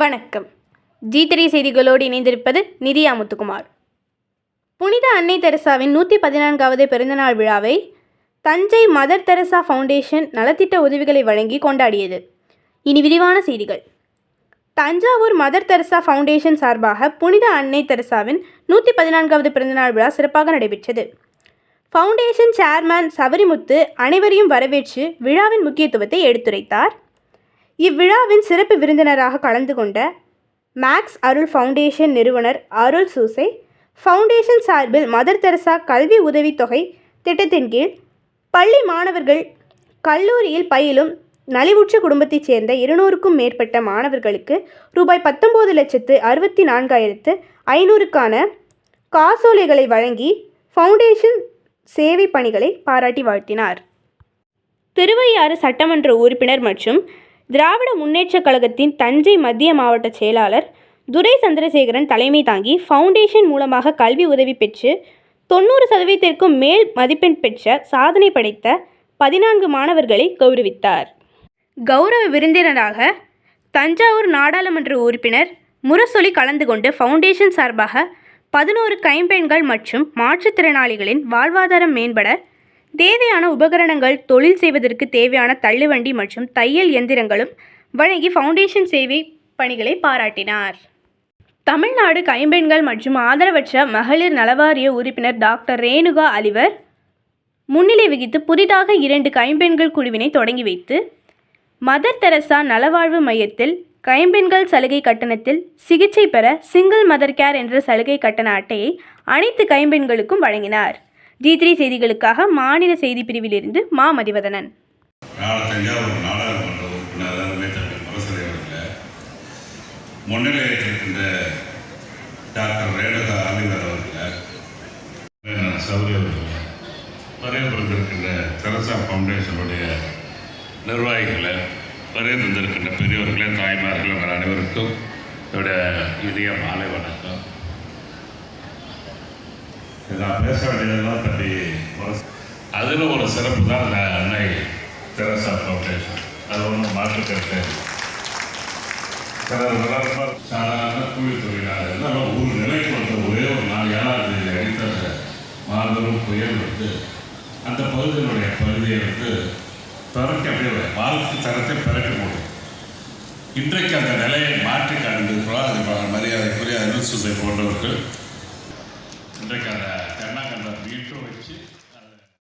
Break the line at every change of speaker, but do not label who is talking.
வணக்கம். ஜீத்திரை செய்திகளோடு இணைந்திருப்பது நிதியா முத்துக்குமார். புனித அன்னை தெரசாவின் நூற்றி பதினான்காவது பிறந்தநாள் விழாவை தஞ்சை மதர் தெரசா ஃபவுண்டேஷன் நலத்திட்ட உதவிகளை வழங்கி கொண்டாடியது. இனி விரிவான செய்திகள். தஞ்சாவூர் மதர் தெரசா ஃபவுண்டேஷன் சார்பாக புனித அன்னை தெரசாவின் நூற்றி பதினான்காவது பிறந்தநாள் விழா சிறப்பாக நடைபெற்றது. ஃபவுண்டேஷன் சேர்மேன் சபரிமுத்து அனைவரையும் வரவேற்று விழாவின் முக்கியத்துவத்தை எடுத்துரைத்தார். இவ்விழாவின் சிறப்பு விருந்தினராக கலந்து கொண்ட மேக்ஸ் அருள் ஃபவுண்டேஷன் நிறுவனர் அருள் சூசை ஃபவுண்டேஷன் சார்பில் மதர் தெரசா கல்வி உதவித்தொகை திட்டத்தின் கீழ் பள்ளி மாணவர்கள் கல்லூரியில் பயிலும் நலிவுற்ற குடும்பத்தைச் சேர்ந்த இருநூறுக்கும் மேற்பட்ட மாணவர்களுக்கு ரூபாய் பத்தொம்போது லட்சத்து அறுபத்தி நான்காயிரத்து ஐநூறுக்கான காசோலைகளை வழங்கி ஃபவுண்டேஷன் சேவை பணிகளை பாராட்டி வாழ்த்தினார். திருவையாறு சட்டமன்ற உறுப்பினர் மற்றும் திராவிட முன்னேற்றக் கழகத்தின் தஞ்சை மத்திய மாவட்ட செயலாளர் துரை சந்திரசேகரன் தலைமை தாங்கி ஃபவுண்டேஷன் மூலமாக கல்வி உதவி பெற்று தொண்ணூறு சதவீதத்திற்கும் மேல் மதிப்பெண் பெற்ற சாதனை படைத்த பதினான்கு மாணவர்களை கௌரவித்தார். கௌரவ விருந்தினராக தஞ்சாவூர் நாடாளுமன்ற உறுப்பினர் முரசொலி கலந்து கொண்டு ஃபவுண்டேஷன் சார்பாக பதினோரு கைம்பெண்கள் மற்றும் மாற்றுத்திறனாளிகளின் வாழ்வாதாரம் மேம்பட தேவையான உபகரணங்கள் தொழில் செய்வதற்கு தேவையான தள்ளுவண்டி மற்றும் தையல் எந்திரங்களும் வழங்கி ஃபவுண்டேஷன் சேவை பணிகளை பாராட்டினார். தமிழ்நாடு கைம்பெண்கள் மற்றும் ஆதரவற்ற மகளிர் நலவாரிய உறுப்பினர் டாக்டர் ரேணுகா அலிவர் முன்னிலை வகித்து புதிதாக இரண்டு கைம்பெண்கள் குழுவினை தொடங்கி வைத்து மதர் தெரசா நலவாழ்வு மையத்தில் கைம்பெண்கள் சலுகை கட்டணத்தில் சிகிச்சை பெற சிங்கிள் மதர் கேர் என்ற சலுகை கட்டண அட்டையை அனைத்து கைம்பெண்களுக்கும் வழங்கினார். ஜி த்ரீ செய்திகளுக்காக மாநில செய்தி பிரிவிலிருந்து மா மதிவதனன்.
நாளை தஞ்சாவூர் டாக்டர் ரேணுகா ஆலிவர் அவர்களை சௌரி அவர்களை வரையறுத்திருக்கின்ற தெரசா ஃபவுண்டேஷனுடைய நிர்வாகிகளை வரையறுத்திருக்கின்ற பெரியவர்களே தாய்மார்களை அனைவருக்கும் என்னுடைய இனிய மாலை வணக்கம். நான் பேச வேண்டியதெல்லாம் பற்றி அதில் ஒரு சிறப்பு தான் அன்னை தெரசா ஃபவுண்டேஷன் அது ஒன்றும் மாற்று கருத்து சிலர் வளர்ப்ப சாதாரண கூலி தொழிலாளர். ஒரு நிலைக்கு வந்த ஒரே ஒரு நாள் ஏழாம் தேதி அடித்த மாபெரும் புயல் வந்து அந்த பகுதியினுடைய பகுதியை வந்து பிறக்க அப்படியே வாழ்க்கை தரத்தை பிறக்க முடியும். இன்றைக்கு அந்த நிலையை மாற்றி காண்பிருக்கிறோம் அது மரியாதைக்குரிய அருள் சுசை போன்றவர்கள் இன்றைக்கு அந்த தென்னாங்கண்ட மீட்டரும் வச்சு